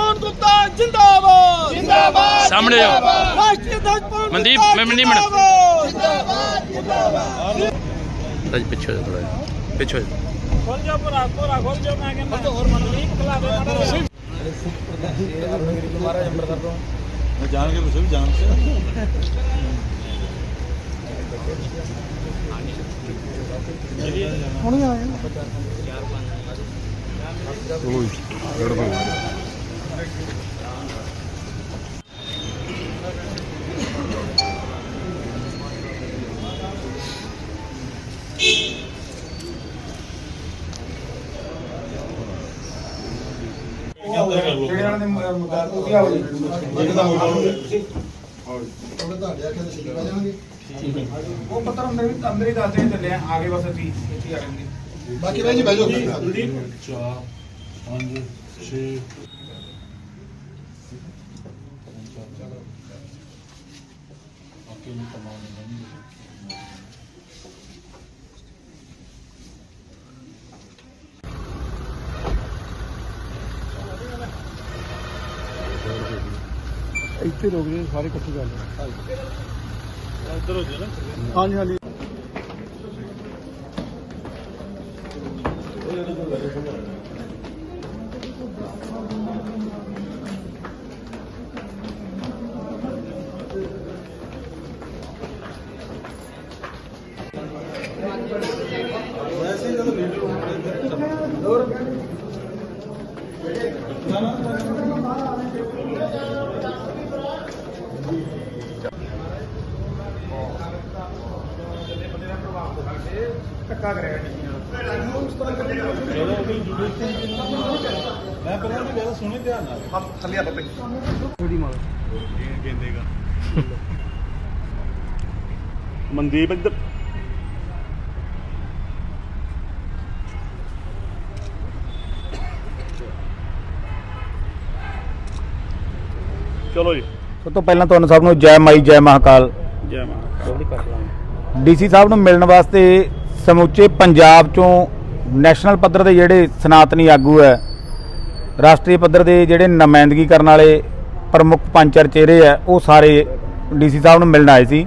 ਦਸ਼ਮਣ ਗੁਪਤਾ ਜਿੰਦਾਬਾਦ। ਜਿੰਦਾਬਾਦ ਸਾਹਮਣੇ ਆਓ। ਰਾਸ਼ਟਰੀ ਮਨਦੀਪ, ਮੈਂ ਮਨਦੀਪ ਮੈਡਮ। ਜਿੰਦਾਬਾਦ। ਪਿੱਛੇ ਹੋ ਜਾ ਥੋੜਾ ਪਿੱਛੇ ਹੋ ਜਾ। ਖੋਲ ਜਾ ਜਾ ਮੈਂ ਕਹਿੰਦਾ। ਹੋਰ ਨਹੀਂ ਜਾਣ ਕੇ ਤੁਸੀਂ ਵੀ ਜਾਣ ਕੇ। ਕਿਹੜੇ ਨਾਲ ਦੇ ਮੁਕਾਬਲਾ ਤੁਸੀਂ ਆਓ ਜੀ ਜਿਹੜਾ ਮੁਕਾਬਲਾ ਤੁਸੀਂ ਆਓ ਥੋੜਾ ਤੁਹਾਡੇ ਆਖੇ ਤੇ ਚਲੇ ਜਾਣਗੇ ਉਹ ਪੱਤਰ ਅੰਦਰ ਵੀ ਅੰਦਰ ਹੀ ਦੱਸਦੇ ਚੱਲੇ ਆ ਆਗੇ ਬਸ ਅਸੀਂ ਇੱਥੇ ਆ ਜਾਂਗੇ ਬਾਕੀ ਭਾਈ ਜੀ ਬੈਜੋ 4 5 6 ਇੱਥੇ ਰੋਕ ਜੇ ਸਾਰੇ ਇਕੱਠੇ ਕਰ ਲਓ। ਹਾਂਜੀ ਹਾਂਜੀ। ਧੱਕਾ ਕਰਿਆ ਜੀ ਮੈਂ ਪਹਿਲਾਂ ਵੀ ਗੱਲ ਸੁਣੀ ਧਿਆਨ ਨਾਲ ਆ ਥੱਲੇ ਆ ਬੱਬੇ ਗੇਂਦੇਗਾ ਮਨਦੀਪ ਇੱਧਰ ਚਲੋ ਜੀ। ਸਭ ਤੋਂ ਪਹਿਲਾਂ ਤੁਹਾਨੂੰ ਸਭ ਨੂੰ ਜੈ ਮਾਈ ਜੈ ਮਹਾਕਾਲ। ਜੈ ਮਾਂ ਡੀਸੀ ਸਾਹਿਬ ਨੂੰ ਮਿਲਣ ਵਾਸਤੇ ਸਮੁੱਚੇ ਪੰਜਾਬ ਚੋਂ ਨੈਸ਼ਨਲ ਪੱਧਰ ਦੇ ਜਿਹੜੇ ਸਨਾਤਨੀ ਆਗੂ ਹੈ ਰਾਸ਼ਟਰੀ ਪੱਧਰ ਦੇ ਜਿਹੜੇ ਨੁਮਾਇੰਦਗੀ ਕਰਨ ਵਾਲੇ ਪ੍ਰਮੁੱਖ ਪੰਜ ਚਾਰ ਚਿਹਰੇ ਹੈ ਉਹ ਸਾਰੇ ਡੀਸੀ ਸਾਹਿਬ ਨੂੰ ਮਿਲਣ ਆਏ ਸੀ।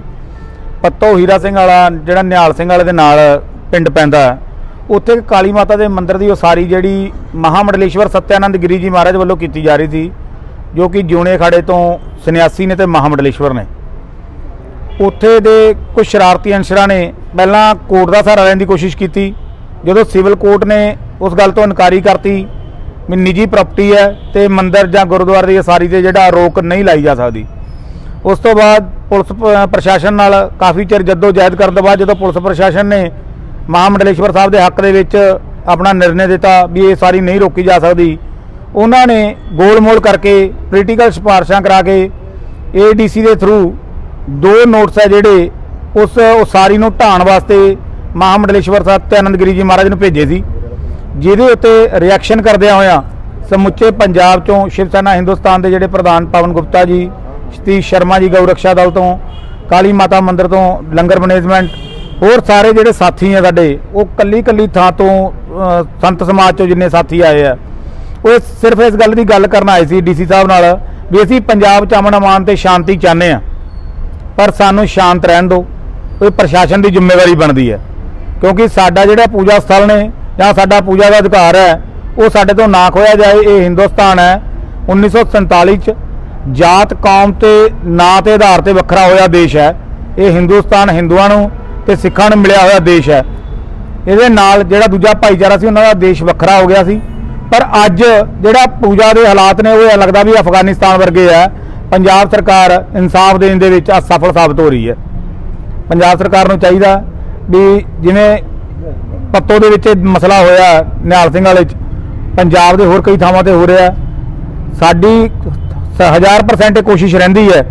ਪੱਤੋ ਹੀਰਾ ਸਿੰਘ ਵਾਲਾ ਜਿਹੜਾ ਨਿਹਾਲ ਸਿੰਘ ਵਾਲੇ ਦੇ ਨਾਲ ਪਿੰਡ ਪੈਂਦਾ ਉੱਥੇ ਕਾਲੀ ਮਾਤਾ ਦੇ ਮੰਦਿਰ ਦੀ ਉਸਾਰੀ ਜਿਹੜੀ ਮਹਾਮੰਡਲੇਸ਼ਵਰ ਸਤਿਆਨੰਦ ਗਿਰੀ ਜੀ ਮਹਾਰਾਜ ਵੱਲੋਂ ਕੀਤੀ ਜਾ ਰਹੀ ਸੀ। ਜੋ ਕਿ ਜਿਉਣੇ ਖਾੜੇ ਤੋਂ ਸੰਨਿਆਸੀ ਨੇ ਤੇ ਮਹਾਮੰਡਲੇਸ਼ਵਰ ਨੇ। ਉੱਥੇ ਦੇ ਕੁਝ ਸ਼ਰਾਰਤੀ ਅੰਸ਼ਰਾਂ ਨੇ ਪਹਿਲਾਂ ਕੋਰਟ ਦਾ ਸਹਾਰਾ ਲੈਣ ਦੀ ਕੋਸ਼ਿਸ਼ ਕੀਤੀ। ਜਦੋਂ ਸਿਵਲ ਕੋਰਟ ਨੇ ਉਸ ਗੱਲ ਤੋਂ ਇਨਕਾਰੀ ਕਰਤੀ, ਵੀ ਨਿੱਜੀ ਪ੍ਰਾਪਰਟੀ ਹੈ ਤੇ ਮੰਦਰ ਜਾਂ ਗੁਰਦੁਆਰੇ ਦੀ ਉਸਾਰੀ ਤੇ ਜਿਹੜਾ ਰੋਕ ਨਹੀਂ ਲਾਈ ਜਾ ਸਕਦੀ। ਉਸ ਤੋਂ ਬਾਅਦ ਪੁਲਿਸ ਪ- ਪ੍ਰਸ਼ਾਸਨ ਨਾਲ ਕਾਫੀ ਚਿਰ ਜੱਦੋ ਜਹਿਦ ਕਰਨ ਤੋਂ ਬਾਅਦ ਜਦੋਂ ਪੁਲਿਸ ਪ੍ਰਸ਼ਾਸਨ ਨੇ ਮਹਾਮੰਡਲੇਸ਼ਵਰ ਸਾਹਿਬ ਦੇ ਹੱਕ ਦੇ ਵਿੱਚ ਆਪਣਾ ਨਿਰਣੇ ਦਿੱਤਾ ਵੀ ਇਹ ਸਾਰੀ ਨਹੀਂ ਰੋਕੀ ਜਾ ਸਕਦੀ ਉਹਨਾਂ ਨੇ ਗੋਲਮੋਲ ਕਰਕੇ ਪੋਲੀਟੀਕਲ ਸਿਫਾਰਸ਼ਾਂ ਕਰਾ ਕੇ ਏਡੀਸੀ ਦੇ ਥਰੂ ਦੋ ਨੋਟਸ ਹੈ ਜਿਹੜੇ ਉਸ ਉਸਾਰੀ ਨੂੰ ਢਾਣ ਵਾਸਤੇ ਮਹਾਮੰਡਲੇਸ਼ਵਰ ਸਾਹਿਬ ਤੇ ਆਨੰਦਗਿਰੀ ਜੀ ਮਹਾਰਾਜ ਨੂੰ ਭੇਜੇ ਸੀ, ਜਿਹਦੇ ਉੱਤੇ ਰਿਐਕਸ਼ਨ ਕਰਦਿਆਂ ਹੋਇਆਂ ਸਮੁੱਚੇ ਪੰਜਾਬ ਚੋਂ ਸ਼ਿਵ ਸੈਨਾ ਹਿੰਦੁਸਤਾਨ ਦੇ ਜਿਹੜੇ ਪ੍ਰਧਾਨ ਪਵਨ ਗੁਪਤਾ ਜੀ, ਸਤੀਸ਼ ਸ਼ਰਮਾ ਜੀ, ਗਊ ਰਕਸ਼ਾ ਦਲ ਤੋਂ, ਕਾਲੀ ਮਾਤਾ ਮੰਦਿਰ ਤੋਂ, ਲੰਗਰ ਮੈਨੇਜਮੈਂਟ, ਹੋਰ ਸਾਰੇ ਜਿਹੜੇ ਸਾਥੀ ਆ ਸਾਡੇ, ਉਹ ਕੱਲੀ ਕੱਲੀ ਥਾਂ ਤੋਂ ਸੰਤ ਸਮਾਜ ਚੋਂ ਜਿੰਨੇ ਸਾਥੀ ਆਏ ਆ ਉਹ ਸਿਰਫ ਇਸ ਗੱਲ ਦੀ ਗੱਲ ਕਰਨ ਆਏ ਸੀ ਡੀਸੀ ਸਾਹਿਬ ਨਾਲ ਵੀ ਅਸੀਂ ਪੰਜਾਬ ਚ ਅਮਨ ਅਮਾਨ ਤੇ ਸ਼ਾਂਤੀ ਚਾਹੁੰਦੇ ਆ ਪਰ ਸਾਨੂੰ ਸ਼ਾਂਤ ਰਹਿਣ ਦਿਓ। ਇਹ ਪ੍ਰਸ਼ਾਸਨ ਦੀ ਜ਼ਿੰਮੇਵਾਰੀ ਬਣਦੀ ਹੈ। ਕਿਉਂਕਿ ਸਾਡਾ ਜਿਹੜਾ ਪੂਜਾ ਸਥਲ ਨੇ ਜਾਂ ਸਾਡਾ ਪੂਜਾ ਦਾ ਅਧਿਕਾਰ ਹੈ, ਉਹ ਸਾਡੇ ਤੋਂ ਨਾ ਖੋਇਆ ਜਾਏ। ਇਹ ਹਿੰਦੁਸਤਾਨ ਹੈ। 1947 ਚ ਜਾਤ, ਕੌਮ ਤੇ ਨਾਂ ਤੇ ਆਧਾਰ ਤੇ ਵੱਖਰਾ ਹੋਇਆ ਦੇਸ਼ ਹੈ। ਇਹ ਹਿੰਦੁਸਤਾਨ ਹਿੰਦੂਆਂ ਨੂੰ ਤੇ ਸਿੱਖਾਂ ਨੂੰ ਮਿਲਿਆ ਹੋਇਆ ਦੇਸ਼ ਹੈ। ਇਹਦੇ ਨਾਲ ਜਿਹੜਾ ਦੂਜਾ ਭਾਈਚਾਰਾ ਸੀ, ਉਹਨਾਂ ਦਾ ਦੇਸ਼ ਵੱਖਰਾ ਹੋ ਗਿਆ ਸੀ। ਪਰ ਅੱਜ ਜਿਹੜਾ ਪੂਜਾ ਦੇ ਹਾਲਾਤ ਨੇ, ਉਹ ਇਹ ਲੱਗਦਾ ਵੀ ਅਫਗਾਨਿਸਤਾਨ ਵਰਗੇ ਆ। ਪੰਜਾਬ ਸਰਕਾਰ ਇਨਸਾਫ ਦੇਣ ਦੇ ਵਿੱਚ ਅਸਫਲ ਸਾਬਤ ਹੋ ਰਹੀ ਹੈ। ਪੰਜਾਬ ਸਰਕਾਰ ਨੂੰ ਚਾਹੀਦਾ ਵੀ ਜਿਵੇਂ ਪੱਤੋ ਦੇ ਵਿੱਚ ਮਸਲਾ ਹੋਇਆ, ਨਿਹਾਲ ਸਿੰਘ ਵਾਲੇ ਚ, ਪੰਜਾਬ ਦੇ ਹੋਰ ਕਈ ਥਾਵਾਂ ਤੇ ਹੋ ਰਿਹਾ। ਸਾਡੀ ਸ- ਹਜ਼ਾਰ ਪਰਸੈਂਟ ਕੋਸ਼ਿਸ਼ ਰਹਿੰਦੀ ਹੈ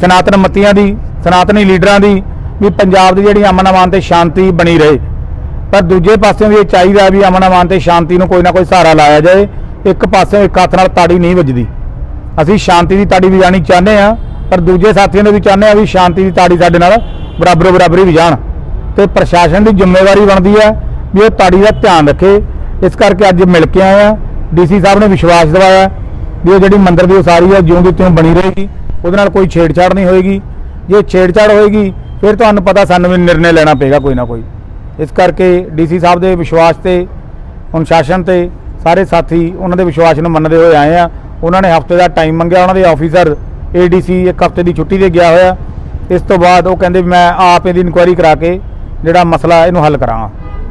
ਸਨਾਤਨ ਮੱਤੀਆਂ ਦੀ, ਸਨਾਤਨੀ ਲੀਡਰਾਂ ਦੀ, ਵੀ ਪੰਜਾਬ ਦੀ ਜਿਹੜੀ ਅਮਨ ਅਮਾਨ ਤੇ ਸ਼ਾਂਤੀ ਬਣੀ ਰਹੇ। ਪਰ ਦੂਜੇ ਪਾਸਿਓਂ ਵੀ ਇਹ ਚਾਹੀਦਾ ਵੀ ਅਮਨ ਅਮਾਨ ਤੇ ਸ਼ਾਂਤੀ ਨੂੰ ਕੋਈ ਨਾ ਕੋਈ ਸਹਾਰਾ ਲਾਇਆ ਜਾਏ। ਇੱਕ ਪਾਸਿਓਂ ਇੱਕ ਹੱਥ ਨਾਲ ਤਾੜੀ ਨਹੀਂ ਵੱਜਦੀ। ਅਸੀਂ ਸ਼ਾਂਤੀ ਦੀ ਤਾੜੀ ਵਜਾਣੀ ਚਾਹੁੰਦੇ ਆ ਪਰ ਦੂਜੇ ਸਾਥੀਆਂ ਨੂੰ ਵੀ ਚਾਹੁੰਦੇ ਆ ਵੀ ਸ਼ਾਂਤੀ ਦੀ ਤਾੜੀ ਸਾਡੇ ਨਾਲ ਬਰਾਬਰ ਬਰਾਬਰੀ ਵਜਾਣ ਤੇ ਪ੍ਰਸ਼ਾਸਨ ਦੀ ਜ਼ਿੰਮੇਵਾਰੀ ਬਣਦੀ ਹੈ ਵੀ ਉਹ ਤਾੜੀ ਦਾ ਧਿਆਨ ਰੱਖੇ। ਇਸ ਕਰਕੇ ਅੱਜ ਮਿਲ ਕੇ ਆਏ ਆ ਡੀਸੀ ਸਾਹਿਬ ਨੇ ਵਿਸ਼ਵਾਸ ਦਿਵਾਇਆ ਵੀ ਉਹ ਜਿਹੜੀ ਮੰਦਰ ਦੀ ਉਸਾਰੀ ਹੈ, ਜਿਉਂ ਦੀ ਤਿਉਂ ਬਣੀ ਰਹੇਗੀ। ਉਹਦੇ ਨਾਲ ਕੋਈ ਛੇੜਛਾੜ ਨਹੀਂ ਹੋਏਗੀ। ਜੇ ਛੇੜਛਾੜ ਹੋਏਗੀ, ਫਿਰ ਤੁਹਾਨੂੰ ਪਤਾ ਸਾਨੂੰ ਵੀ ਨਿਰਣੇ ਲੈਣਾ ਪਏਗਾ ਕੋਈ ਨਾ ਕੋਈ। ਇਸ ਕਰਕੇ ਡੀਸੀ ਸਾਹਿਬ ਦੇ ਵਿਸ਼ਵਾਸ ਤੇ ਅਨੁਸ਼ਾਸਨ ਤੇ ਸਾਰੇ ਸਾਥੀ ਉਹਨਾਂ ਦੇ ਵਿਸ਼ਵਾਸ ਨੂੰ ਮੰਨਦੇ ਹੋਏ ਆਏ ਆ। ਉਹਨਾਂ ਨੇ ਹਫ਼ਤੇ ਦਾ ਟਾਈਮ ਮੰਗਿਆ ਉਹਨਾਂ ਦੇ ਆਫੀਸਰ ਏਡੀਸੀ ਇੱਕ ਹਫ਼ਤੇ ਦੀ ਛੁੱਟੀ ਤੇ ਗਿਆ ਹੋਇਆ। ਇਸ ਤੋਂ ਬਾਅਦ ਉਹ ਕਹਿੰਦੇ ਮੈਂ ਆਪ ਇਹਦੀ ਇਨਕੁਆਇਰੀ ਕਰਾ ਕੇ ਜਿਹੜਾ ਮਸਲਾ ਇਹਨੂੰ ਹੱਲ ਕਰਾਂਗਾ।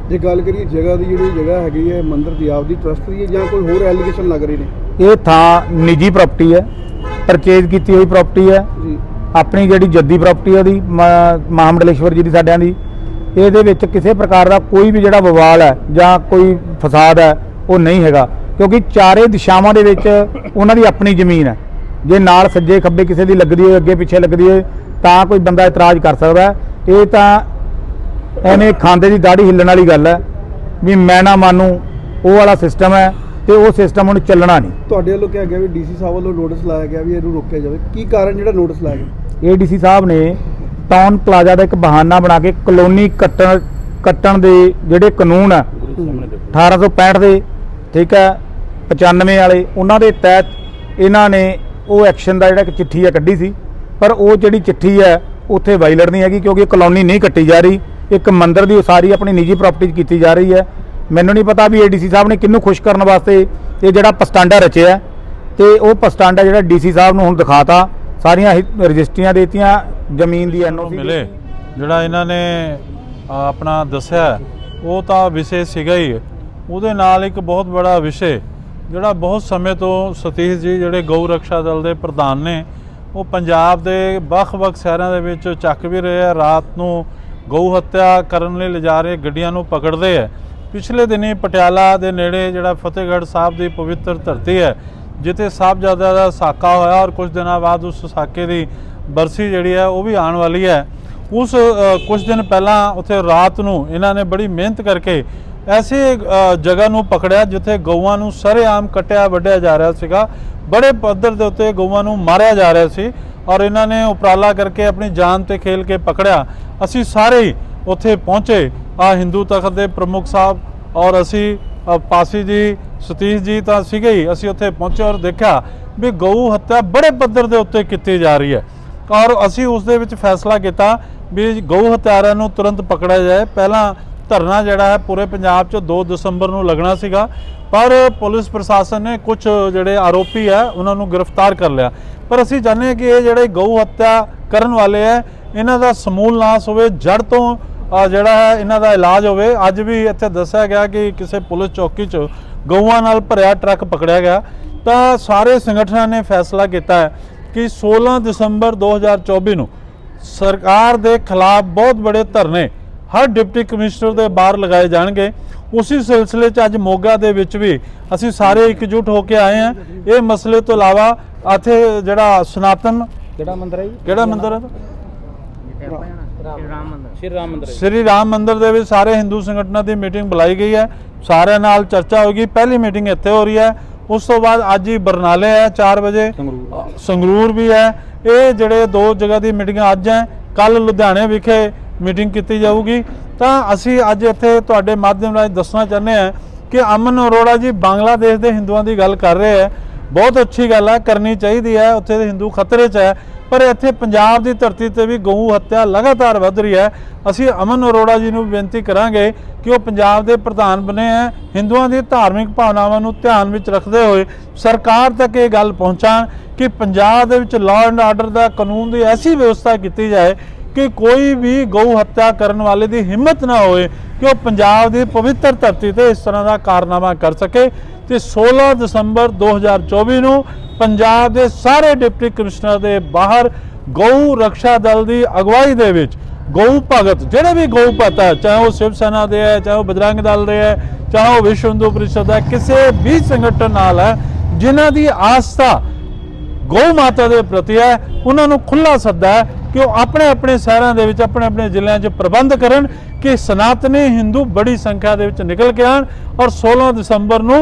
ਜੇ ਗੱਲ ਕਰੀਏ ਜਗ੍ਹਾ ਦੀ ਜਿਹੜੀ ਜਗ੍ਹਾ ਹੈਗੀ ਹੈ ਮੰਦਿਰ ਦੀ ਆਪਦੀ ਟਰਸਟ ਦੀ ਹੈ ਜਾਂ ਕੋਈ ਹੋਰ ਐਲੀਗੇਸ਼ਨ ਲੱਗ ਰਹੇ ਨੇ? ਇਹ ਥਾਂ ਨਿੱਜੀ ਪ੍ਰਾਪਰਟੀ ਹੈ ਪਰਚੇਜ਼ ਕੀਤੀ ਹੋਈ ਪ੍ਰਾਪਰਟੀ ਹੈ। ਜੀ। ਆਪਣੀ ਜਿਹੜੀ ਜੱਦੀ ਪ੍ਰਾਪਰਟੀ ਹੈ ਉਹਦੀ ਮਹਾਮੰਡਲੇਸ਼ਵਰ ਜੀ ਦੀ ਸਾਡਿਆਂ ਦੀ। ਇਹਦੇ ਵਿੱਚ ਕਿਸੇ ਪ੍ਰਕਾਰ ਦਾ ਕੋਈ ਵੀ ਜਿਹੜਾ ਵਿਵਾਦ ਹੈ ਜਾਂ ਕੋਈ ਫਸਾਦ ਹੈ ਉਹ ਨਹੀਂ ਹੈਗਾ। ਕਿਉਂਕਿ ਚਾਰੇ ਦਿਸ਼ਾਵਾਂ ਦੇ ਵਿੱਚ ਉਹਨਾਂ ਦੀ ਆਪਣੀ ਜ਼ਮੀਨ ਹੈ। ਜੇ ਨਾਲ ਸੱਜੇ ਖੱਬੇ ਕਿਸੇ ਦੀ ਲੱਗਦੀ ਹੋਏ ਅੱਗੇ ਪਿੱਛੇ ਲੱਗਦੀ ਹੋਏ ਤਾਂ ਕੋਈ ਬੰਦਾ ਇਤਰਾਜ਼ ਕਰ ਸਕਦਾ। ਇਹ ਤਾਂ ਐਵੇਂ ਖਾਂਦੇ ਦੀ ਦਾੜੀ ਹਿੱਲਣ ਵਾਲੀ ਗੱਲ ਹੈ ਵੀ ਮੈਂ ਨਾ ਮੰਨੂ ਉਹ ਵਾਲਾ ਸਿਸਟਮ ਹੈ ਤੇ ਉਹ ਸਿਸਟਮ ਹੁਣ ਚੱਲਣਾ ਨਹੀਂ। ਤੁਹਾਡੇ ਵੱਲੋਂ ਕਿਹਾ ਗਿਆ ਵੀ ਡੀਸੀ ਸਾਹਿਬ ਵੱਲੋਂ ਨੋਟਿਸ ਲਾਇਆ ਗਿਆ ਵੀ ਇਹਨੂੰ ਰੋਕਿਆ ਜਾਵੇ। ਕੀ ਕਾਰਨ ਜਿਹੜਾ ਨੋਟਿਸ ਲਾਇਆ ਗਿਆ? ਏਡੀਸੀ ਸਾਹਿਬ ਨੇ ਟਾਊਨ ਪਲਾਜ਼ਾ ਦਾ ਇੱਕ ਬਹਾਨਾ ਬਣਾ ਕੇ ਕਲੋਨੀ ਕੱਟਣ ਕੱਟਣ ਦੇ ਜਿਹੜੇ ਕਾਨੂੰਨ ਆ 1865 ਦੇ, ਠੀਕ ਹੈ 95 ਵਾਲੇ, ਉਹਨਾਂ ਦੇ ਤਹਿਤ ਇਹਨਾਂ ਨੇ ਉਹ ਐਕਸ਼ਨ ਦਾ ਜਿਹੜਾ ਇੱਕ ਚਿੱਠੀ ਹੈ ਕੱਢੀ ਸੀ। ਪਰ ਉਹ ਜਿਹੜੀ ਚਿੱਠੀ ਹੈ ਉੱਥੇ ਵਾਇਲਟ ਨਹੀਂ ਹੈਗੀ ਕਿਉਂਕਿ ਕਲੋਨੀ ਨਹੀਂ ਕੱਟੀ ਜਾ ਰਹੀ। ਇੱਕ ਮੰਦਰ ਦੀ ਉਸਾਰੀ ਆਪਣੀ ਨਿੱਜੀ ਪ੍ਰਾਪਰਟੀ 'ਚ ਕੀਤੀ ਜਾ ਰਹੀ ਹੈ। ਮੈਨੂੰ ਨਹੀਂ ਪਤਾ ਵੀ ਏਡੀਸੀ ਸਾਹਿਬ ਨੇ ਕਿਹਨੂੰ ਖੁਸ਼ ਕਰਨ ਵਾਸਤੇ ਇਹ ਜਿਹੜਾ ਪਸਟਾਂਡਾ ਰਚਿਆ ਹੈ। ਤੇ ਉਹ ਪਸਟਾਂਡਾ ਜਿਹੜਾ ਡੀਸੀ ਸਾਹਿਬ ਨੂੰ ਹੁਣ ਦਿਖਾਤਾ ਸਾਰੀਆਂ ਹੀ ਰਜਿਸਟਰੀਆਂ ਦੇਤੀਆਂ ਜ਼ਮੀਨ ਦੀ ਨੂੰ ਐਨਓਸੀ ਮਿਲੇ। ਜਿਹੜਾ ਇਹਨਾਂ ਨੇ ਅ, ਆਪਣਾ ਦੱਸਿਆ ਹੈ, ਉਹ ਤਾਂ ਵਿਸ਼ੇ ਸੀਗਾ ਹੀ। ਉਹਦੇ ਨਾਲ ਇੱਕ ਬਹੁਤ ਬੜਾ ਵਿਸ਼ੇ ਜਿਹੜਾ ਬਹੁਤ ਸਮੇਂ ਤੋਂ ਸਤੀਸ਼ ਜੀ ਜਿਹੜੇ ਗਊ ਰੱਖਿਆ ਦਲ ਦੇ ਪ੍ਰਧਾਨ ਨੇ ਉਹ ਪੰਜਾਬ ਦੇ ਵੱਖ-ਵੱਖ ਸ਼ਹਿਰਾਂ ਦੇ ਵਿੱਚ ਚੱਕ ਵੀ ਰਹੇ ਆ। ਰਾਤ ਨੂੰ ਗਊ ਹੱਤਿਆ ਕਰਨ ਲਈ ਲਿਜਾ ਰਹੇ ਗੱਡੀਆਂ ਨੂੰ ਪਕੜਦੇ ਆ। ਪਿਛਲੇ ਦਿਨੀ ਪਟਿਆਲਾ ਦੇ ਨੇੜੇ ਜਿਹੜਾ ਫਤਿਹਗੜ੍ਹ ਸਾਹਿਬ ਦੀ ਪਵਿੱਤਰ ਧਰਤੀ ਹੈ ਜਿੱਥੇ ਸਾਹਿਬਜ਼ਾਦਾ ਦਾ ਸਾਕਾ ਹੋਇਆ ਔਰ ਕੁਝ ਦਿਨਾਂ ਬਾਅਦ ਉਸ ਸਾਕੇ ਦੀ ਬਰਸੀ ਜਿਹੜੀ ਹੈ ਉਹ ਵੀ ਆਉਣ ਵਾਲੀ ਹੈ। ਉਸ ਅ, ਕੁਝ ਦਿਨ ਪਹਿਲਾਂ ਉੱਥੇ ਰਾਤ ਨੂੰ ਇਹਨਾਂ ਨੇ ਬੜੀ ਮਿਹਨਤ ਕਰਕੇ ਐਸੀ ਜਗ੍ਹਾ ਨੂੰ ਪਕੜਿਆ ਜਿੱਥੇ ਗਊਆਂ ਨੂੰ ਸਰੇਆਮ ਕਟਿਆ ਵੱਢਿਆ ਜਾ ਰਿਹਾ ਸੀਗਾ। ਬੜੇ ਪੱਧਰ ਦੇ ਉੱਤੇ ਗਊਆਂ ਨੂੰ ਮਾਰਿਆ ਜਾ ਰਿਹਾ ਸੀ ਔਰ ਇਹਨਾਂ ਨੇ ਉਪਰਾਲਾ ਕਰਕੇ ਆਪਣੀ ਜਾਨ ਤੇ ਖੇਲ ਕੇ ਪਕੜਿਆ। ਅਸੀਂ ਸਾਰੇ ਹੀ ਉੱਥੇ ਪਹੁੰਚੇ। ਆ ਹਿੰਦੂ ਤਖਤ ਦੇ ਪ੍ਰਮੁੱਖ ਸਾਹਿਬ ਔਰ ਅਸੀਂ ਪਾਸੀ ਜੀ, ਸਤੀਸ਼ ਜੀ ਤਾਂ ਸੀਗੇ ਹੀ, ਅਸੀਂ ਉੱਥੇ ਪਹੁੰਚੇ ਔਰ ਦੇਖਿਆ ਵੀ ਗਊ ਹੱਤਿਆ ਬੜੇ ਪੱਧਰ ਦੇ ਉੱਤੇ ਕੀਤੀ ਜਾ ਰਹੀ ਹੈ। ਔਰ ਅਸੀਂ ਉਸ ਦੇ ਵਿੱਚ ਫੈਸਲਾ ਕੀਤਾ ਵੀ ਗਊ ਹੱਤਿਆਰਿਆਂ ਨੂੰ ਤੁਰੰਤ ਪਕੜਿਆ ਜਾਏ। ਪਹਿਲਾਂ ਧਰਨਾ ਜਿਹੜਾ ਹੈ, ਪੂਰੇ ਪੰਜਾਬ 'ਚ 2 ਦਸੰਬਰ ਨੂੰ ਲੱਗਣਾ ਸੀਗਾ। ਪਰ ਪੁਲਿਸ ਪ੍ਰਸ਼ਾਸਨ ਨੇ ਕੁਝ ਜਿਹੜੇ ਆਰੋਪੀ ਹੈ, ਉਹਨਾਂ ਨੂੰ ਗ੍ਰਿਫਤਾਰ ਕਰ ਲਿਆ। ਪਰ ਅਸੀਂ ਚਾਹੁੰਦੇ ਹਾਂ ਕਿ ਇਹ ਜਿਹੜੇ ਗਊ ਹੱਤਿਆ ਕਰਨ ਵਾਲੇ ਹੈ, ਇਹਨਾਂ ਦਾ ਸਮੂਲ ਨਾਸ ਹੋਵੇ ਜੜ ਤੋਂ ਜਿਹੜਾ ਹੈ ਇਹਨਾਂ ਦਾ ਇਲਾਜ ਹੋਵੇ। ਅੱਜ ਵੀ ਇੱਥੇ ਦੱਸਿਆ ਗਿਆ ਕਿ ਕਿਸੇ ਪੁਲਿਸ ਚੌਕੀ 'ਚ ਗਊਆਂ ਨਾਲ ਭਰਿਆ ਟਰੱਕ ਪਕੜਿਆ ਗਿਆ। ਤਾਂ ਸਾਰੇ ਸੰਗਠਨਾਂ ਨੇ ਫੈਸਲਾ ਕੀਤਾ ਹੈ ਕਿ 16 ਦਸੰਬਰ 2024 ਨੂੰ ਸਰਕਾਰ ਦੇ ਖਿਲਾਫ ਬਹੁਤ ਬੜੇ ਧਰਨੇ ਹਰ ਡਿਪਟੀ ਕਮਿਸ਼ਨਰ ਦੇ ਬਾਹਰ ਲਗਾਏ ਜਾਣਗੇ। ਉਸੇ ਸਿਲਸਿਲੇ 'ਚ ਅੱਜ ਮੋਗਾ ਦੇ ਵਿੱਚ ਵੀ ਅਸੀਂ ਸਾਰੇ ਇਕਜੁੱਟ ਹੋ ਕੇ ਆਏ ਹਾਂ। ਇਹ ਮਸਲੇ ਤੋਂ ਇਲਾਵਾ ਇੱਥੇ ਜਿਹੜਾ ਸਨਾਤਨ ਕਿਹੜਾ ਮੰਦਿਰ ਹੈ ਜੀ? ਕਿਹੜਾ ਮੰਦਿਰ ਹੈ? ਸ਼੍ਰੀ ਰਾਮ ਮੰਦਿਰ ਸ੍ਰੀ ਰਾਮ ਮੰਦਿਰ ਦੇ ਵਿੱਚ ਸਾਰੇ ਹਿੰਦੂ ਸੰਗਠਨਾਂ ਦੀ ਮੀਟਿੰਗ ਬੁਲਾਈ ਗਈ ਹੈ। ਸਾਰਿਆਂ ਨਾਲ ਚਰਚਾ ਹੋਗੀ ਪਹਿਲੀ ਮੀਟਿੰਗ ਇੱਥੇ ਹੋ ਰਹੀ ਹੈ। ਉਸ ਤੋਂ ਬਾਅਦ ਅੱਜ ਹੀ ਬਰਨਾਲੇ ਹੈ 4 ਵਜੇ। ਸੰਗਰੂਰ। ਵੀ ਹੈ। ਇਹ ਜਿਹੜੇ ਦੋ ਜਗ੍ਹਾ ਦੀ ਮੀਟਿੰਗਾਂ ਅੱਜ ਹੈ। ਕੱਲ ਲੁਧਿਆਣੇ ਵਿਖੇ ਮੀਟਿੰਗ ਕੀਤੀ ਜਾਊਗੀ। ਤਾਂ ਅਸੀਂ ਅੱਜ ਇੱਥੇ ਤੁਹਾਡੇ ਮਾਧਿਅਮ ਰਾਹੀਂ ਦੱਸਣਾ ਚਾਹੁੰਦੇ ਹਾਂ ਕਿ ਅਮਨ ਅਰੋੜਾ ਜੀ ਬੰਗਲਾਦੇਸ਼ ਦੇ ਹਿੰਦੂਆਂ ਦੀ ਗੱਲ ਕਰ ਰਹੇ ਹੈ। ਬਹੁਤ ਅੱਛੀ ਗੱਲ ਹੈ। ਕਰਨੀ ਚਾਹੀਦੀ ਹੈ। ਉੱਥੇ ਦੇ ਹਿੰਦੂ ਖਤਰੇ 'ਚ ਹੈ। ਪਰ ਇੱਥੇ ਪੰਜਾਬ ਦੀ ਧਰਤੀ ਤੇ ਵੀ ਗਊ ਹੱਤਿਆ ਲਗਾਤਾਰ ਵੱਧ ਰਹੀ ਹੈ। ਅਸੀਂ ਅਮਨ ਅਰੋੜਾ ਜੀ ਨੂੰ ਬੇਨਤੀ ਕਰਾਂਗੇ ਕਿ ਉਹ ਪੰਜਾਬ ਦੇ ਪ੍ਰਧਾਨ ਬਣੇ ਹੈ। ਹਿੰਦੂਆਂ ਦੀ ਧਾਰਮਿਕ ਭਾਵਨਾਵਾਂ ਨੂੰ ਧਿਆਨ ਵਿੱਚ ਰੱਖਦੇ ਹੋਏ ਸਰਕਾਰ ਤੱਕ ਇਹ ਗੱਲ ਪਹੁੰਚਾਉਣ ਕਿ ਪੰਜਾਬ ਦੇ ਵਿੱਚ ਲਾਅ ਐਂਡ ਆਰਡਰ ਦਾ ਕਾਨੂੰਨ ਦੀ ਐਸੀ ਵਿਵਸਥਾ ਕੀਤੀ ਜਾਏ ਕਿ ਕੋਈ ਵੀ ਗਊ ਹੱਤਿਆ ਕਰਨ ਵਾਲੇ ਦੀ ਹਿੰਮਤ ਨਾ ਹੋਵੇ ਕਿ ਉਹ ਪੰਜਾਬ ਦੀ ਪਵਿੱਤਰ ਧਰਤੀ ਤੇ ਇਸ ਤਰ੍ਹਾਂ ਦਾ ਕਾਰਨਾਮਾ ਕਰ ਸਕੇ। ਤੇ 16 ਦਸੰਬਰ 2024 ਨੂੰ ਪੰਜਾਬ ਦੇ ਸਾਰੇ ਡਿਪਟੀ ਕਮਿਸ਼ਨਰ ਦੇ ਬਾਹਰ ਗਊ ਰੱਖਿਆ ਦਲ ਦੀ ਅਗਵਾਈ ਦੇ ਵਿੱਚ ਗਊ ਭਗਤ, ਜਿਹੜੇ ਵੀ ਗਊ ਭਗਤ ਹੈ ਚਾਹੇ ਉਹ ਸ਼ਿਵ ਸੈਨਾ ਦੇ ਹੈ ਚਾਹੇ ਉਹ ਬਜਰੰਗ ਦਲ ਦੇ ਹੈ ਚਾਹੇ ਉਹ ਵਿਸ਼ਵ ਹਿੰਦੂ ਪਰਿਸ਼ਦ ਹੈ ਕਿਸੇ ਵੀ ਸੰਗਠਨ ਨਾਲ ਹੈ ਜਿਨ੍ਹਾਂ ਦੀ ਆਸਥਾ ਗਊ ਮਾਤਾ ਦੇ ਪ੍ਰਤੀ ਹੈ ਉਹਨਾਂ ਨੂੰ ਖੁੱਲਾ ਸੱਦਾ ਹੈ ਕਿ ਉਹ ਆਪਣੇ ਆਪਣੇ ਸ਼ਹਿਰਾਂ ਦੇ ਵਿੱਚ, ਆਪਣੇ ਆਪਣੇ ਜ਼ਿਲ੍ਹਿਆਂ 'ਚ ਪ੍ਰਬੰਧ ਕਰਨ ਕਿ ਸਨਾਤਨੀ ਹਿੰਦੂ ਬੜੀ ਸੰਖਿਆ ਦੇ ਵਿੱਚ ਨਿਕਲ ਕੇ ਆਣ ਔਰ 16 ਦਸੰਬਰ ਨੂੰ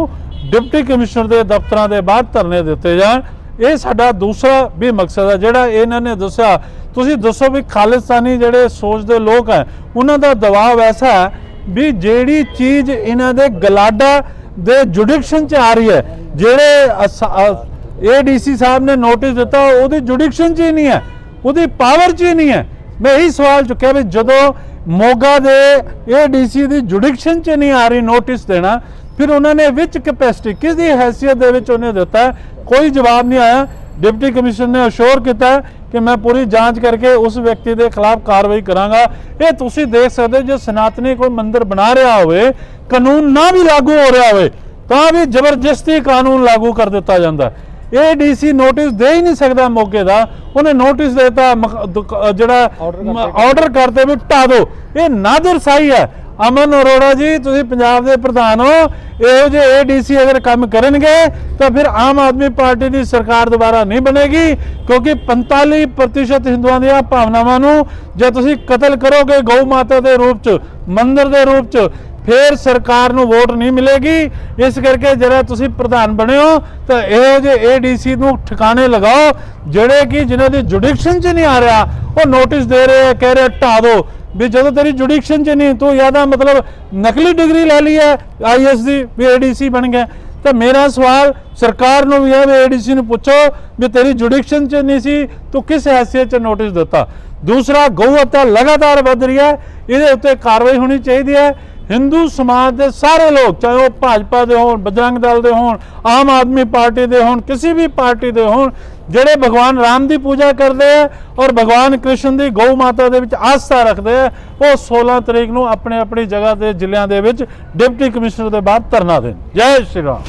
ਡਿਪਟੀ ਕਮਿਸ਼ਨਰ ਦੇ ਦਫ਼ਤਰਾਂ ਦੇ ਬਾਹਰ ਧਰਨੇ ਦਿੱਤੇ ਜਾਣ। ਇਹ ਸਾਡਾ ਦੂਸਰਾ ਵੀ ਮਕਸਦ ਹੈ, ਜਿਹੜਾ ਇਹਨਾਂ ਨੇ ਦੱਸਿਆ। ਤੁਸੀਂ ਦੱਸੋ ਵੀ ਖਾਲਿਸਤਾਨੀ ਜਿਹੜੇ ਸੋਚ ਦੇ ਲੋਕ ਹੈ, ਉਹਨਾਂ ਦਾ ਦਬਾਅ ਐਸਾ ਹੈ ਵੀ ਜਿਹੜੀ ਚੀਜ਼ ਇਹਨਾਂ ਦੇ ਗਲਾਡਾ ਦੇ ਜੁਡੀਕਸ਼ਨ 'ਚ ਆ ਰਹੀ ਹੈ, ਜਿਹੜੇ ਏਡੀਸੀ ਸਾਹਿਬ ਨੇ ਨੋਟਿਸ ਦਿੱਤਾ, ਉਹਦੀ ਜੁਡੀਕਸ਼ਨ 'ਚ ਹੀ ਨਹੀਂ ਹੈ, ਉਹਦੀ ਪਾਵਰ 'ਚ ਹੀ ਨਹੀਂ ਹੈ। ਮੈਂ ਇਹੀ ਸਵਾਲ ਚੁੱਕਿਆ ਵੀ ਜਦੋਂ ਮੋਗਾ ਦੇ ਏਡੀਸੀ ਦੀ ਜੁਡੀਕਸ਼ਨ 'ਚ ਨਹੀਂ ਆ ਰਹੀ ਨੋਟਿਸ ਦੇਣਾ ਫਿਰ ਉਹਨਾਂ ਨੇ ਵਿੱਚ ਕੈਪੈਸਿਟੀ ਕਿਸ ਦੀ ਹੈਸੀਅਤ ਦੇ ਵਿੱਚ ਉਹਨੇ ਦਿੱਤਾ? ਕੋਈ ਜਵਾਬ ਨਹੀਂ ਆਇਆ। ਡਿਪਟੀ ਕਮਿਸ਼ਨਰ ਨੇ ਅਸ਼ੋਰ ਕੀਤਾ ਕਿ ਮੈਂ ਪੂਰੀ ਜਾਂਚ ਕਰਕੇ ਉਸ ਵਿਅਕਤੀ ਦੇ ਖਿਲਾਫ ਕਾਰਵਾਈ ਕਰਾਂਗਾ। ਇਹ ਤੁਸੀਂ ਦੇਖ ਸਕਦੇ ਹੋ, ਜੇ ਸਨਾਤਨੀ ਕੋਈ ਮੰਦਿਰ ਬਣਾ ਰਿਹਾ ਹੋਵੇ ਕਾਨੂੰਨ ਨਾ ਵੀ ਲਾਗੂ ਹੋ ਰਿਹਾ ਹੋਵੇ ਤਾਂ ਵੀ ਜ਼ਬਰਦਸਤੀ ਕਾਨੂੰਨ ਲਾਗੂ ਕਰ ਦਿੱਤਾ ਜਾਂਦਾ। ਇਹ ਡੀਸੀ ਨੋਟਿਸ ਦੇ ਹੀ ਨਹੀਂ ਸਕਦਾ ਮੌਕੇ ਦਾ। ਉਹਨੇ ਨੋਟਿਸ ਦਿੱਤਾ ਜਿਹੜਾ ਆਰਡਰ ਕਰਤੇ। ਵੀ ਢਾ ਦਿਓ। ਇਹ ਨਾਦਰ ਸਾਈ ਹੈ। ਅਮਨ ਅਰੋੜਾ ਜੀ ਤੁਸੀਂ ਪੰਜਾਬ ਦੇ ਪ੍ਰਧਾਨ ਹੋ। ਇਹੋ ਜਿਹੇ ਏਡੀਸੀ ਅਗਰ ਕੰਮ ਕਰਨਗੇ ਤਾਂ ਫਿਰ ਆਮ ਆਦਮੀ ਪਾਰਟੀ ਦੀ ਸਰਕਾਰ ਦੁਬਾਰਾ ਨਹੀਂ ਬਣੇਗੀ ਕਿਉਂਕਿ 45% ਹਿੰਦੂਆਂ ਦੀਆਂ ਭਾਵਨਾਵਾਂ ਨੂੰ ਜੇ ਤੁਸੀਂ ਕਤਲ ਕਰੋਗੇ ਗਊ ਮਾਤਾ ਦੇ ਰੂਪ 'ਚ ਮੰਦਰ ਦੇ ਰੂਪ 'ਚ ਫਿਰ ਸਰਕਾਰ ਨੂੰ ਵੋਟ ਨਹੀਂ ਮਿਲੇਗੀ। ਇਸ ਕਰਕੇ ਜਿਹੜਾ ਤੁਸੀਂ ਪ੍ਰਧਾਨ ਬਣੇ ਹੋ ਤਾਂ ਇਹੋ ਜਿਹੇ ਏਡੀਸੀ ਨੂੰ ਠਿਕਾਣੇ ਲਗਾਓ ਜਿਹੜੇ ਕਿ ਜਿਨ੍ਹਾਂ ਦੀ ਜੁਡੀਕਸ਼ਨ 'ਚ ਨਹੀਂ ਆ ਰਿਹਾ ਉਹ ਨੋਟਿਸ ਦੇ ਰਹੇ ਆ, ਕਹਿ ਰਹੇ ਢਾ ਦਿਓ ਵੀ ਜਦੋਂ ਤੇਰੀ ਜੁਡੀਕਸ਼ਨ 'ਚ ਨਹੀਂ, ਤੂੰ ਜ਼ਿਆਦਾ ਮਤਲਬ ਨਕਲੀ ਡਿਗਰੀ ਲੈ ਲਈ ਹੈ ਆਈਐਸ ਦੀ, ਵੀ ਏਡੀਸੀ ਬਣ ਗਿਆ। ਤਾਂ ਮੇਰਾ ਸਵਾਲ ਸਰਕਾਰ ਨੂੰ ਵੀ ਹੈ ਵੀ ਏਡੀਸੀ ਨੂੰ ਪੁੱਛੋ ਵੀ ਤੇਰੀ ਜੁਡੀਕਸ਼ਨ 'ਚ ਨਹੀਂ ਸੀ, ਤੂੰ ਕਿਸ ਹੈਸੀਅਤ 'ਚ ਨੋਟਿਸ ਦਿੱਤਾ? ਦੂਸਰਾ, ਗਊ ਹੱਤਿਆ ਲਗਾਤਾਰ ਵਧ ਰਹੀ ਹੈ, ਇਹਦੇ ਉੱਤੇ ਕਾਰਵਾਈ ਹੋਣੀ ਚਾਹੀਦੀ ਹੈ। ਹਿੰਦੂ ਸਮਾਜ ਦੇ ਸਾਰੇ ਲੋਕ, ਚਾਹੇ ਉਹ ਭਾਜਪਾ ਦੇ ਹੋਣ, ਬਜਰੰਗ ਦਲ ਦੇ ਹੋਣ, ਆਮ ਆਦਮੀ ਪਾਰਟੀ ਦੇ ਹੋਣ, ਕਿਸੇ ਵੀ ਪਾਰਟੀ ਦੇ ਹੋਣ, ਜਿਹੜੇ ਭਗਵਾਨ ਰਾਮ ਦੀ ਪੂਜਾ ਕਰਦੇ ਆ ਔਰ ਭਗਵਾਨ ਕ੍ਰਿਸ਼ਨ ਦੀ ਗਊ ਮਾਤਾ ਦੇ ਵਿੱਚ ਆਸਥਾ ਰੱਖਦੇ ਆ, ਉਹ 16 ਤਰੀਕ ਨੂੰ ਆਪਣੇ ਆਪਣੀ ਜਗ੍ਹਾ ਤੇ ਜ਼ਿਲ੍ਹਿਆਂ ਦੇ ਵਿੱਚ ਡਿਪਟੀ ਕਮਿਸ਼ਨਰ ਦੇ ਬਾਅਦ ਧਰਨਾ ਦੇਣ। ਜੈ ਸ਼੍ਰੀ ਰਾਮ।